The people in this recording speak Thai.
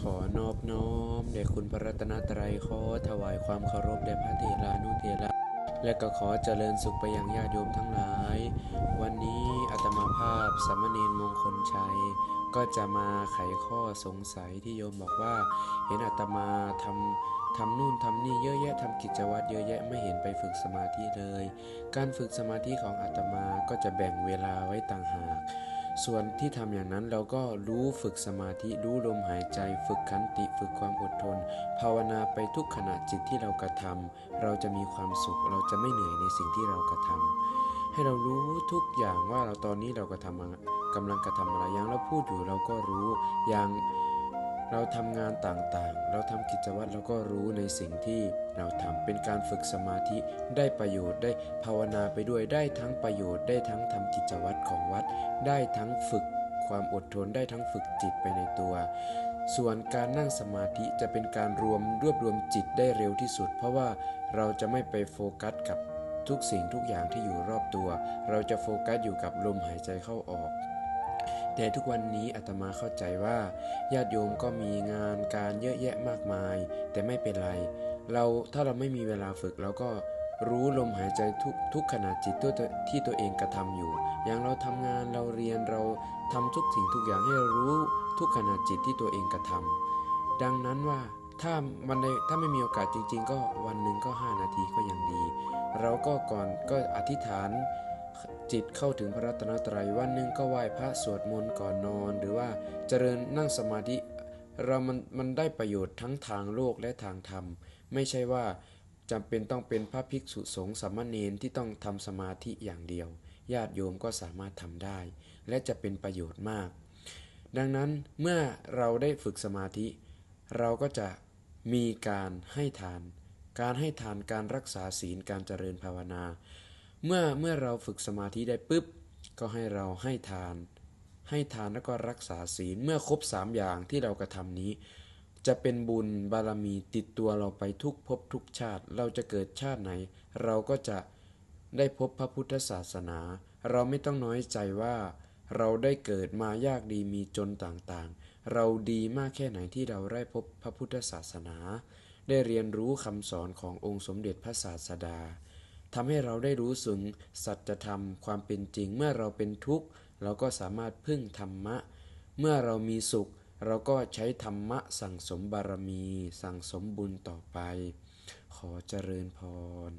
ขอนอบน้อมแด่คุณพระรัตนตรัยขอถวายความเคารพแด่พระเถรานุเถระและก็ขอเจริญสุขไปยังญาติโยมทั้งหลาย วันนี้อาตมาภาพสามเณรมงคลชัย ก็จะมาไขข้อสงสัยที่โยมบอกว่า เห็นอาตมาทำทำนู่นทำนี่เยอะแยะทำกิจวัตรเยอะแยะไม่เห็นไปฝึกสมาธิเลย การฝึกสมาธิของอาตมาก็จะแบ่งเวลาไว้ต่างหาก ส่วนที่ทำอย่างนั้นเราก็รู้ฝึกสมาธิรู้ลมหายใจ ฝึกขันติฝึกความอดทน ภาวนาไปทุกขณะจิตที่เรากระทำเราจะมีความสุข เราจะไม่เหนื่อยในสิ่งที่เรากระทำให้เรารู้ทุกอย่างว่าเราตอนนี้เรากระทำกำลังกระทำอะไรอย่างเราพูดอยู่เราก็รู้อย่าง เราทำงานต่างๆ เราทำกิจวัตรเราก็รู้ในสิ่งที่เราทำเป็นการฝึกสมาธิได้ประโยชน์ได้ภาวนาไปด้วยได้ทั้งประโยชน์ได้ทั้งทำกิจวัตรของวัด ได้ทั้งฝึกความอดทนได้ทั้งฝึกจิตไปในตัว ส่วนการนั่งสมาธิจะเป็นการรวมรวบรวมจิตได้เร็วที่สุด เพราะว่าเราจะไม่ไปโฟกัสกับทุกสิ่งทุกอย่างที่อยู่รอบตัว เราจะโฟกัสอยู่กับลมหายใจเข้าออก แต่ทุกวันนี้อาตมาเข้าใจว่าญาติโยมก็มีงานการเยอะแยะมากมาย แต่ไม่เป็นไร เราถ้าเราไม่มีเวลาฝึกเราก็รู้ลมหายใจทุกทุกขณะจิตตัวที่ตัวเองกระทำอยู่ อย่างเราทำงานเราเรียนเราทำทุกสิ่งทุกอย่างให้เรารู้ทุกขณะจิตที่ตัวเองกระทำดังนั้นว่าถ้าวันใดถ้าไม่มีโอกาสจริง ๆ ก็วันหนึ่งก็ 5 นาทีก็ยังดี เราก็ก่อนก็อธิษฐาน จิตเข้าถึงพระรัตนตรัยวันหนึ่งก็ไหว้พระสวดมนต์ก่อนนอน หรือว่าเจริญนั่งสมาธิเรามันมันได้ประโยชน์ทั้งทางโลกและทางธรรม ไม่ใช่ว่าจำเป็นต้องเป็นพระภิกษุสงฆ์สามเณรที่ต้องทำสมาธิอย่างเดียว ญาติโยมก็สามารถทำได้ และจะเป็นประโยชน์มาก ดังนั้นเมื่อเราได้ฝึกสมาธิ เราก็จะมีการให้ทาน การให้ทานการรักษาศีลการเจริญภาวนา เมื่อเมื่อเราฝึกสมาธิได้ปุ๊บ ก็ให้เราให้ทาน ให้ทานแล้วก็รักษาศีลเมื่อครบสามอย่างที่เรากระทำนี้ จะเป็นบุญบารมีติดตัวเราไปทุกภพทุกชาติ เราจะเกิดชาติไหน เราก็จะได้พบพระพุทธศาสนา เราไม่ต้องน้อยใจว่า เราได้เกิดมายากดีมีจนต่างๆ เราดีมากแค่ไหนที่เราได้พบพระพุทธศาสนา ได้เรียนรู้คำสอนขององค์สมเด็จพระศาสดา ทำให้เราได้รู้สึงสัจธรรมความเป็นจริง เมื่อเราเป็นทุกข์ เราก็สามารถพึ่งธรรมะ เมื่อเรามีสุข เราก็ใช้ธรรมะสั่งสมบารมี สั่งสมบุญต่อไป ขอเจริญพร